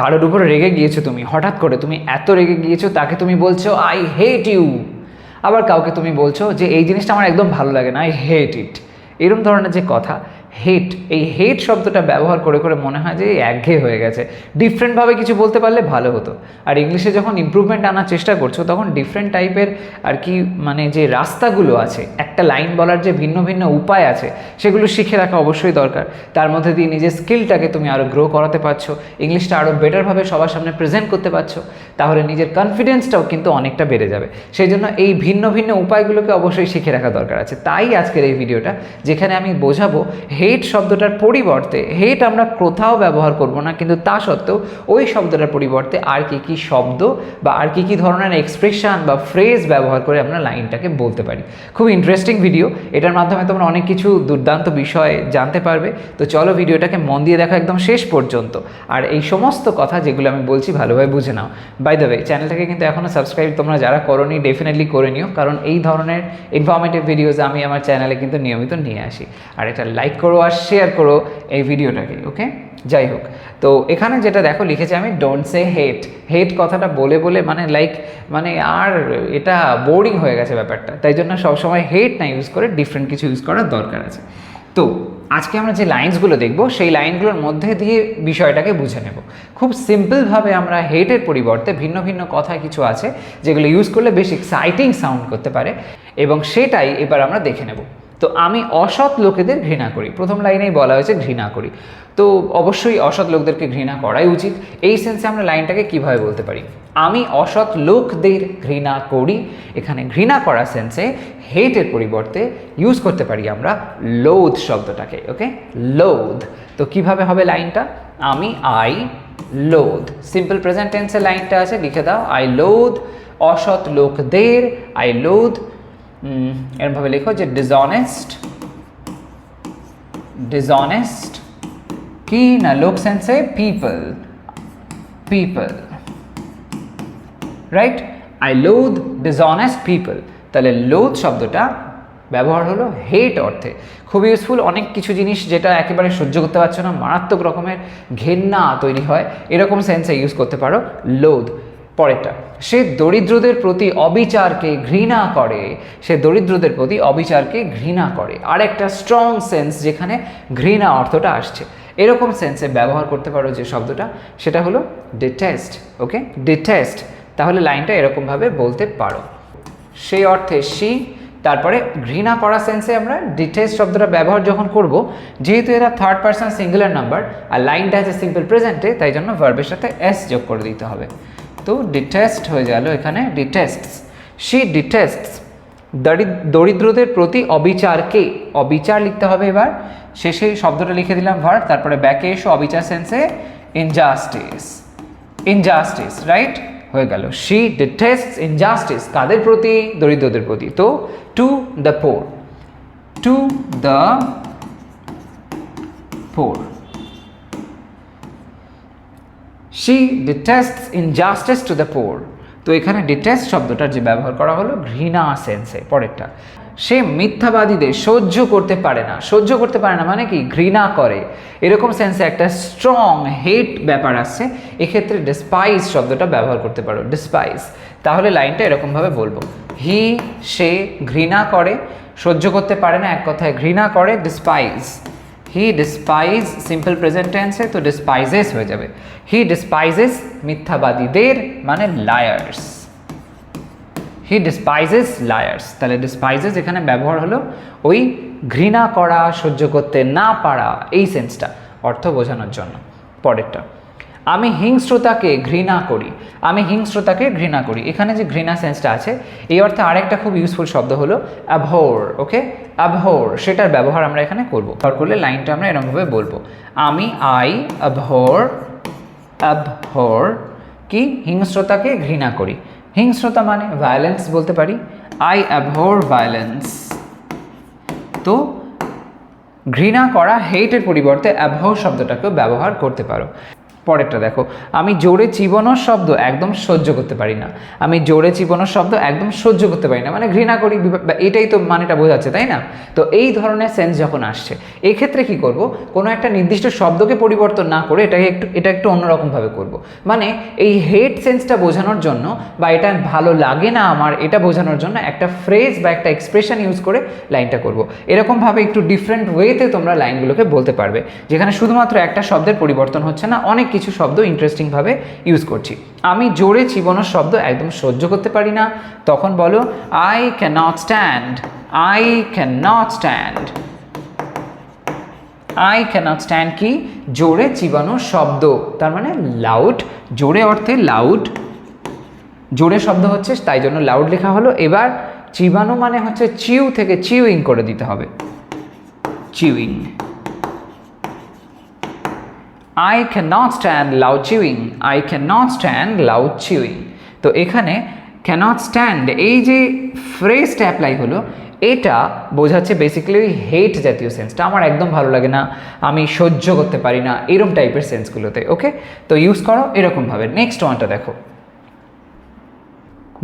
কারোর উপর রেগে গিয়েছো তুমি, হঠাৎ করে তুমি এত রেগে গিয়েছো তাকে তুমি বলছো আই হেট ইউ আবার কাউকে তুমি বলছো যে, এই জিনিসটা আমার একদম ভালো লাগে না আই হেট ইট এরম ধরনের যে কথা হেট এই হেট শব্দটা ব্যবহার করে করে মনে হয় যে একঘেয়ে হয়ে গেছে। ডিফারেন্টভাবে কিছু বলতে পারলে ভালো হতো। আর ইংলিশে যখন ইমপ্রুভমেন্ট আনার চেষ্টা করছ, তখন ডিফারেন্ট টাইপের আর কি মানে যে রাস্তাগুলো আছে, একটা লাইন বলার যে ভিন্ন ভিন্ন উপায় আছে, সেগুলো শিখে রাখা অবশ্যই দরকার। তার মধ্যে দিয়ে নিজের স্কিলটাকে তুমি আরও গ্রো করাতে পারছ ইংলিশটা আরও বেটারভাবে সবার সামনে প্রেজেন্ট করতে পারছ, তাহলে নিজের কনফিডেন্সটাও কিন্তু অনেকটা বেড়ে যাবে। সেই জন্য এই ভিন্ন ভিন্ন উপায়গুলোকে অবশ্যই শিখে রাখা দরকার আছে। তাই আজকের এই ভিডিওটা যেখানে আমি বোঝাবো হেট শব্দটার পরিবর্তে হেট আমরা কোথাও ব্যবহার করব না, কিন্তু তা সত্ত্বেও ওই শব্দটার পরিবর্তে আর কি কি শব্দ বা আর কি কি ধরনের এক্সপ্রেশন বা ফ্রেজ ব্যবহার করে আমরা লাইনটাকে বলতে পারি। খুব ইন্টারেস্টিং ভিডিও এটার মাধ্যমে তোমরা অনেক কিছু দুর্দান্ত বিষয় জানতে পারবে। তো চলো ভিডিওটাকে মন দিয়ে দেখো একদম শেষ পর্যন্ত। আর এই সমস্ত কথা যেগুলো আমি বলছি ভালোভাবে বুঝে নাও। বাই দ্য ওয়ে চ্যানেলটাকে কিন্তু এখনও সাবস্ক্রাইব তোমরা যারা করোনি ডেফিনেটলি করে নিও, কারণ এই ধরনের ইনফরমেটিভ ভিডিওস আমি আমার চ্যানেলে কিন্তু নিয়মিত নিয়ে আসি। আর এটা লাইক করো আর শেয়ার করো এই ভিডিওটাকে ওকে যাই হোক, তো এখানে যেটা দেখো, লিখেছে আমি ডোন্ট সে হেট হেট কথাটা বলে বলে মানে লাইক মানে আর এটা বোরিং হয়ে গেছে ব্যাপারটা। তাই জন্য সবসময় হেট না ইউজ করে ডিফারেন্ট কিছু ইউজ করার দরকার আছে। তো আজকে আমরা যে লাইন্সগুলো দেখব, সেই লাইনগুলোর মধ্যে দিয়ে বিষয়টাকে বুঝে নেব। খুব সিম্পলভাবে আমরা হেটের পরিবর্তে ভিন্ন ভিন্ন কথা কিছু আছে, যেগুলো ইউজ করলে বেশ এক্সাইটিং সাউন্ড করতে পারে, এবং সেটাই এবার আমরা দেখে নেব। তো আমি অসৎ লোকেদের ঘৃণা করি। প্রথম লাইনেই বলা হয়েছে ঘৃণা করি। তো অবশ্যই অসৎ লোকদেরকে ঘৃণা করাই উচিত। এই সেন্সে আমরা লাইনটাকে কীভাবে বলতে পারি? আমি অসৎ লোকদের ঘৃণা করি। এখানে ঘৃণা করা সেন্সে হেটের পরিবর্তে ইউজ করতে পারি আমরা লোধ শব্দটাকে ওকে লোধ তো কীভাবে হবে লাইনটা? আমি আই লোধ সিম্পল প্রেজেন্ট টেন্সের লাইনটা আছে, লিখে দাও। আই লোধ অসৎ লোকদের আই লোধ এরমভাবে লেখো যে ডিসঅনেস্ট ডিসঅনেস্ট কি না লোক সেন্সে people people right I loathe dishonest people তাহলে লোধ শব্দটা ব্যবহার হলো হেট অর্থে। খুব ইউজফুল অনেক কিছু জিনিস যেটা একেবারে সহ্য করতে পারছ না, মারাত্মক রকমের ঘেন্না তৈরি হয়। এরকম সেন্সে ইউজ করতে পারো লোধ পরেরটা, সে দরিদ্রদের প্রতি অবিচারকে ঘৃণা করে, সে দরিদ্রদের প্রতি অবিচারকে ঘৃণা করে। আর একটা স্ট্রং সেন্স যেখানে ঘৃণা অর্থটা আসছে। এরকম সেন্সে ব্যবহার করতে পারো যে শব্দটা, সেটা হলো ডিটেস্ট ওকে ডিটেস্ট তাহলে লাইনটা এরকমভাবে বলতে পারো। সেই অর্থে সি তারপরে ঘৃণা করা সেন্সে আমরা ডিটেস্ট শব্দটা ব্যবহার যখন করব, যেহেতু এরা থার্ড পার্সন সিঙ্গুলার নাম্বার আর লাইনটা আছে সিম্পল প্রেজেন্টে তাই জন্য ভার্বের সাথে এস যোগ করে দিতে হবে। তো ডিটেস্ট হয়ে গেল এখানে ডিটেস্টস সি ডিটেস্টস দরিদ্রদের প্রতি অবিচারকে অবিচার লিখতে হবে এবার। শেষে শব্দটা লিখে দিলাম ভার্ব তারপরে ব্যাকে এসো অবিচার সেন্সে ইনজাস্টিস ইনজাস্টিস রাইট হয়ে গেল। শি ডিটেস্ট ইনজাস্টিস কাদের প্রতি? দরিদ্রদের প্রতি। তো to the poor to the poor she detests injustice to the poor তো এখানে ডিটেস্ট শব্দটার যে ব্যবহার করা হলো, ঘৃণা সেন্সে পরেরটা। সে মিথ্যাবাদীদের সহ্য করতে পারে না। সহ্য করতে পারে না মানে কি? ঘৃণা করে। এরকম সেন্সে একটা স্ট্রং হেট ব্যাপার আসছে। এক্ষেত্রে ডিসপাইস শব্দটা ব্যবহার করতে পারো। ডিসপাইস তাহলে লাইনটা এরকমভাবে বলব। হি, সে ঘৃণা করে। সহ্য করতে পারে না, এক কথায় ঘৃণা করে despise he despise simple present টেন্সে তো ডিসপাইজেস হয়ে যাবে হি ডিসপাইজেস মিথ্যাবাদীদের মানে লায়ার্স হি ডিসপাইজেস লায়ার্স তাহলে ডিসপাইজেস এখানে ব্যবহার হলো ওই ঘৃণা করা সহ্য করতে না পারা এই সেন্সটা অর্থ বোঝানোর জন্য। পরেরটা। আমি হিংস্রতাকে ঘৃণা করি। আমি হিংস্রতাকে ঘৃণা করি। এখানে যে ঘৃণা সেন্সটা আছে, এই অর্থে আরেকটা খুব ইউজফুল শব্দ হলো অ্যাভোর ওকে অ্যাভোর সেটার ব্যবহার আমরা এখানে করব। ব্যবহার করলে লাইনটা আমরা এরকমভাবে বলব। আমি আই অ্যাভোর অ্যাভোর কি? হিংস্রতাকে ঘৃণা করি। হিংস্রতা মানে ভায়োলেন্স বলতে পারি। আই অ্যাভোর ভায়োলেন্স তো ঘৃণা করা হেটের পরিবর্তে অ্যাভোর শব্দটাকেও ব্যবহার করতে পারো। পরেরটা দেখো। আমি জোরে চিবনোর শব্দ একদম সহ্য করতে পারি না। আমি জোরে চিবনোর শব্দ একদম সহ্য করতে পারি না। মানে ঘৃণা করি এটাই তো মানেটা বোঝাচ্ছে, তাই না? তো এই ধরনের সেন্স যখন আসছে, এক্ষেত্রে কি করব? কোনো একটা নির্দিষ্ট শব্দকে পরিবর্তন না করে এটাকে একটু, এটা একটু অন্যরকমভাবে করব। মানে এই হেড সেন্সটা বোঝানোর জন্য বা এটা ভালো লাগে না আমার, এটা বোঝানোর জন্য একটা ফ্রেজ বা একটা এক্সপ্রেশন ইউজ করে লাইনটা করব। এরকমভাবে একটু ডিফারেন্ট ওয়েতে তোমরা লাইনগুলোকে বলতে পারবে, যেখানে শুধুমাত্র একটা শব্দের পরিবর্তন হচ্ছে না, অনেক কিছু শব্দ ইন্টারেস্টিংভাবে ইউজ করছি। আমি জোরে চিবনোর শব্দ একদম সহ্য করতে পারি না। তখন বলো I can not stand I can not stand I cannot stand কি? জোরে চিবানোর শব্দ। তার মানে লাউড জোরে অর্থে লাউড জোরে শব্দ হচ্ছে, তাই জন্য লাউড লেখা হলো। এবার চিবানো মানে হচ্ছে চিউ থেকে চিউইং করে দিতে হবে। Chewing I can not stand loud chewing I can not stand loud chewing তো এখানে ক্যানট স্ট্যান্ড এই যে ফ্রেজটা অ্যাপ্লাই হলো, এটা বোঝাচ্ছে বেসিক্যালি ওই হেট জাতীয় সেন্সটা আমার একদম ভালো লাগে না, আমি সহ্য করতে পারি না, এরম টাইপের সেন্সগুলোতে ওকে তো ইউজ করো এরকমভাবে নেক্সট ওয়ানটা দেখো।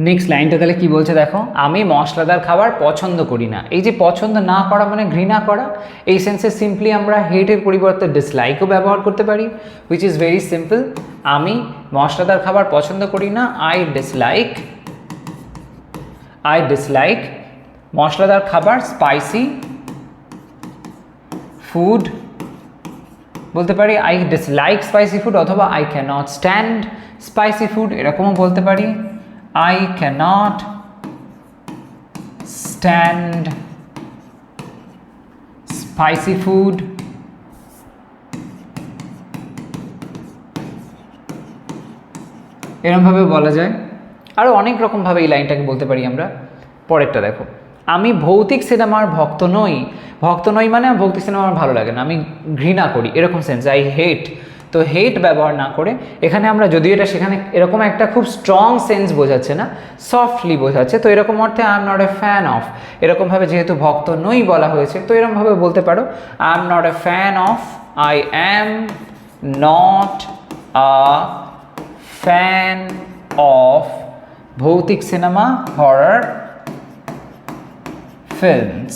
নেক্সট লাইনটা তাহলে কি বলছে দেখো? আমি মশলাদার খাবার পছন্দ করি না। এই যে পছন্দ না করা মানে ঘৃণা করা, এই সেন্সে সিম্পলি আমরা হেটের পরিবর্তে ডিসলাইকও ব্যবহার করতে পারি হুইচ ইজ ভেরি সিম্পল আমি মশলাদার খাবার পছন্দ করি না আই ডিসলাইক আই ডিসলাইক মশলাদার খাবার স্পাইসি ফুড বলতে পারি আই ডিসলাইক স্পাইসি ফুড অথবা I cannot stand spicy food এরকমও বলতে পারি। I cannot stand spicy food এরমভাবে বলা যায়। আরও অনেক রকমভাবে এই লাইনটাকে বলতে পারি আমরা। পরেরটা দেখো। আমি ভৌতিক সিনেমার ভক্ত নই। ভক্ত নই মানে ভৌতিক সিনেমা আমার ভালো লাগে না। আমি ঘৃণা করি। এরকম সেন্স আই হেট তো হেট ব্যবহার না করে, এখানে আমরা যদিও এটা সেখানে এরকম একটা খুব স্ট্রং সেন্স বোঝাচ্ছে না সফটলি বোঝাচ্ছে, তো এরকম অর্থে I am not a fan of এরকমভাবে যেহেতু ভক্ত নই বলা হয়েছে, তো এরকমভাবে বলতে পারো I am not a fan of I am not a fan of ভৌতিক cinema horror films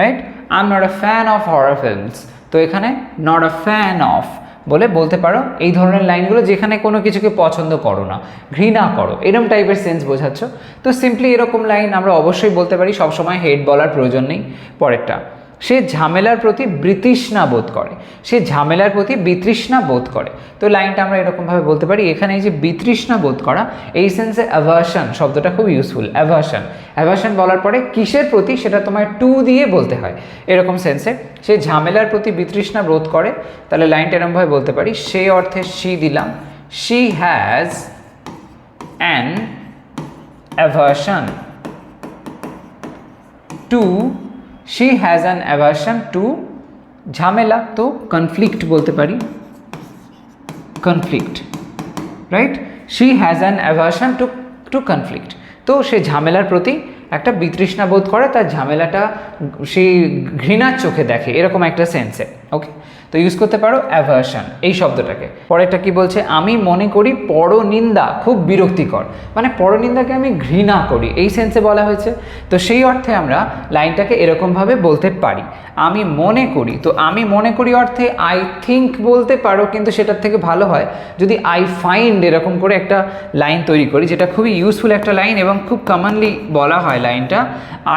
right I am not a fan of horror films তো এখানে নট আ ফ্যান অফ বলে বলতে পারো এই ধরনের লাইনগুলো যেখানে কোনো কিছুকে পছন্দ করো না, ঘৃণা করো, এরম টাইপের সেন্স বোঝাচ্ছ। তো সিম্পলি এরকম লাইন আমরা অবশ্যই বলতে পারি, সবসময় হেড বলার প্রয়োজন নেই। পরেরটা সে ঝামেলার প্রতি বিতৃষ্ণা বোধ করে। সে ঝামেলার প্রতি বিতৃষ্ণা বোধ করে। তো লাইনটা আমরা এরকমভাবে বলতে পারি, এখানে এই যে বিতৃষ্ণা বোধ করা, এই সেন্সে অ্যাভার্শন শব্দটা খুব ইউজফুল অ্যাভার্শন অ্যাভার্শন বলার পরে কিসের প্রতি সেটা তোমায় টু দিয়ে বলতে হয়। এরকম সেন্সে সে ঝামেলার প্রতি বিতৃষ্ণা বোধ করে, তাহলে লাইনটা এরকমভাবে বলতে পারি, সে অর্থে শি দিলাম she has an aversion to she has an aversion to ঝামেলা তো কনফ্লিক্ট বলতে পারি conflict right she has an aversion to to conflict তো সে ঝামেলার প্রতি একটা বিতৃষ্ণা বোধ করে, তার ঝামেলাটা সেই ঘৃণার চোখে দেখে, এরকম একটা সেন্সে ওকে তো ইউজ করতে পারো অ্যাভার্শন এই শব্দটাকে। পরেরটা কি বলছে? আমি মনে করি পরনিন্দা খুব বিরক্তিকর। মানে পরনিন্দাকে আমি ঘৃণা করি, এই সেন্সে বলা হয়েছে। তো সেই অর্থে আমরা লাইনটাকে এরকমভাবে বলতে পারি। আমি মনে করি, তো আমি মনে করি অর্থে আই থিঙ্ক বলতে পারো, কিন্তু সেটার থেকে ভালো হয় যদি আই ফাইন্ড এরকম করে একটা লাইন তৈরি করি, যেটা খুবই ইউজফুল একটা লাইন এবং খুব কমনলি বলা হয় লাইনটা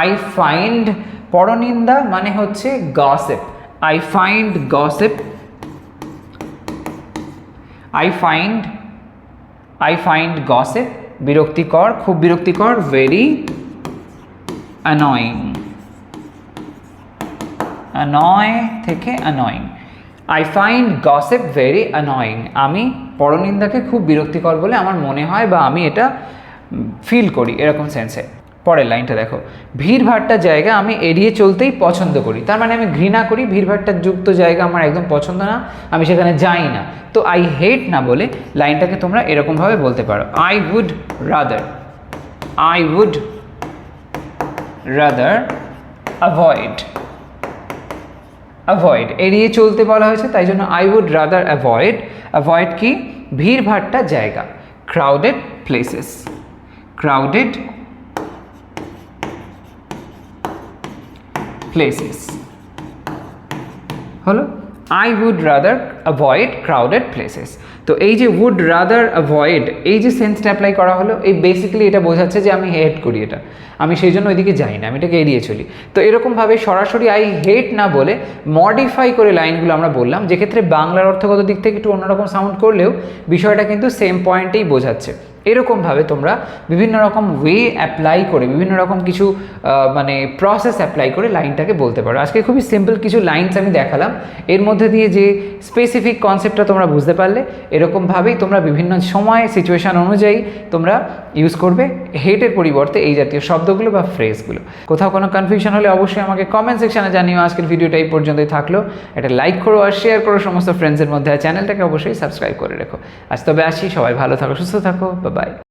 আই ফাইন্ড পরনিন্দা মানে হচ্ছে gossip I find gossip. I find I find gossip বিরক্তিকর, খুব বিরক্তিকর ভেরি অ্যানয়িং অ্যানয় থেকে annoying I find gossip very annoying আমি পরনিন্দাকে খুব বিরক্তিকর বলে আমার মনে হয় বা আমি এটা ফিল করি এরকম সেন্সে পরের লাইনটা দেখো। ভিড়ভাট্টা জায়গা আমি এড়িয়ে চলতেই পছন্দ করি। তার মানে আমি ঘৃণা করি ভিড়ভাট্টা যুক্ত জায়গা আমার একদম পছন্দ না, আমি সেখানে যাই না। তো আই হেট না বলে লাইনটাকে তোমরা এরকমভাবে বলতে পারো। I would rather I would rather avoid avoid এড়িয়ে চলতে বলা হয়েছে, তাই জন্য I would rather avoid avoid কি? ভিড়ভাট্টা জায়গা। ক্রাউডেড প্লেসেস ক্রাউডেড প্লেসেস হলো I would rather avoid crowded places তো এই যে উড রাদার অ্যাভয়েড এই যে সেন্সটা অ্যাপ্লাই করা হলো, এই বেসিক্যালি এটা বোঝাচ্ছে যে আমি হেট করি এটা। আমি সেই জন্য ওইদিকে যাই না, আমি এটাকে এড়িয়ে চলি। তো এরকমভাবে সরাসরি আই হেট না বলে মডিফাই করে লাইনগুলো আমরা বললাম, যেক্ষেত্রে বাংলার অর্থগত দিক থেকে একটু অন্যরকম সাউন্ড করলেও বিষয়টা কিন্তু সেম পয়েন্টেই বোঝাচ্ছে। এরকমভাবে তোমরা বিভিন্ন রকম ওয়ে অ্যাপ্লাই করে, বিভিন্ন রকম কিছু মানে প্রসেস অ্যাপ্লাই করে লাইনটাকে বলতে পারো। আজকে খুবই সিম্পল কিছু লাইনস আমি দেখালাম। এর মধ্যে দিয়ে যে স্পেসিফিক কনসেপ্টটা তোমরা বুঝতে পারলে, এরকমভাবেই তোমরা বিভিন্ন সময় সিচুয়েশান অনুযায়ী তোমরা ইউজ করবে হেটের পরিবর্তে এই জাতীয় শব্দগুলো বা ফ্রেজগুলো কোথাও কোনো কনফিউশন হলে অবশ্যই আমাকে কমেন্ট সেকশনে জানিও। আজকের ভিডিওটা এই পর্যন্তই থাকল। এটা লাইক করো আর শেয়ার করো সমস্ত ফ্রেন্ডসের মধ্যে। আর চ্যানেলটাকে অবশ্যই সাবস্ক্রাইব করে রেখো। আজ তবে আসি। সবাই ভালো থাকো, সুস্থ থাকো। বাই